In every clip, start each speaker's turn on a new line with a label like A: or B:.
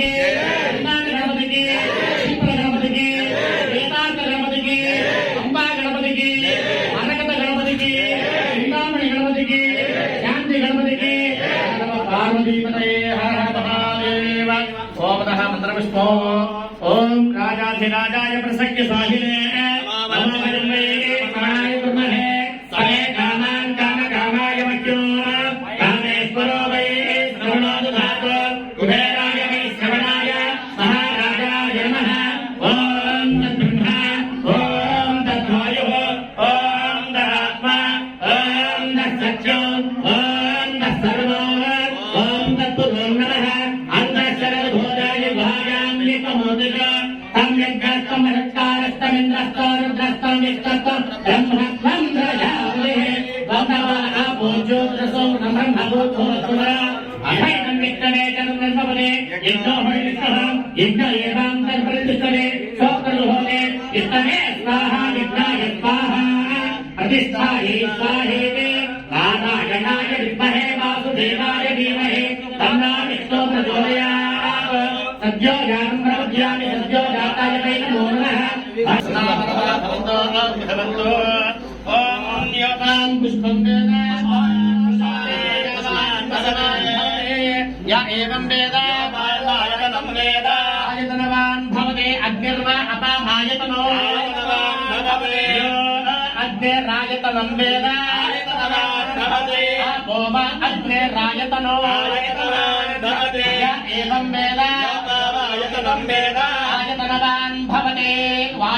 A: గణపతికి ఇందాక గణపతికి సింపుల గణపతికి వేదాంత గణపతికి అంబా గణపతికి అనగత గణపతికి చింతామణి గణపతికి శాంతి గణపతికి ఓం రాజాధిరాజాయ ప్రసంగ సాహిలే. భగవ ఆపోజ్యోతిరసో బ్రహ్మభూతోరసుర అహైతం విత్తనే చంద్రమవనే యజ్ఞో హరిస్తః యజ్ఞ ఏవాంతర్ప్రతిష్టనే సోకరుహోనే ఇష్టమే స్వాహ విఘ్నాయ స్వాహ ప్రతిష్టాయే స్వాహేతే నారాయణాయ విద్మహే వాసుదేవాయ తన్నా విష్ణు ప్రచోదయాత్ సద్యో సద్యో జాతాయ వై నమో నమః పుష్పం వేద ఆయతనవాన్ భవతే అగ్నిర్వ అపామాయతనో అగ్నిరాయతనం వేద ఓమ అగ్నిరాయతనో ఏవం వేద ఆయతనవాన్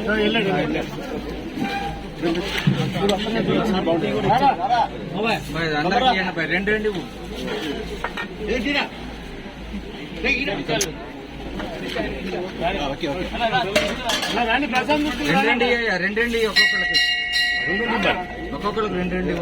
A: వాయోరాయతనం వేద ఓమ వాయోరాయతనో
B: రెండు రెండు. రెండండి రెండండి ఒక్కొక్కరికి ఒక్కొక్కరికి రెండు రెండు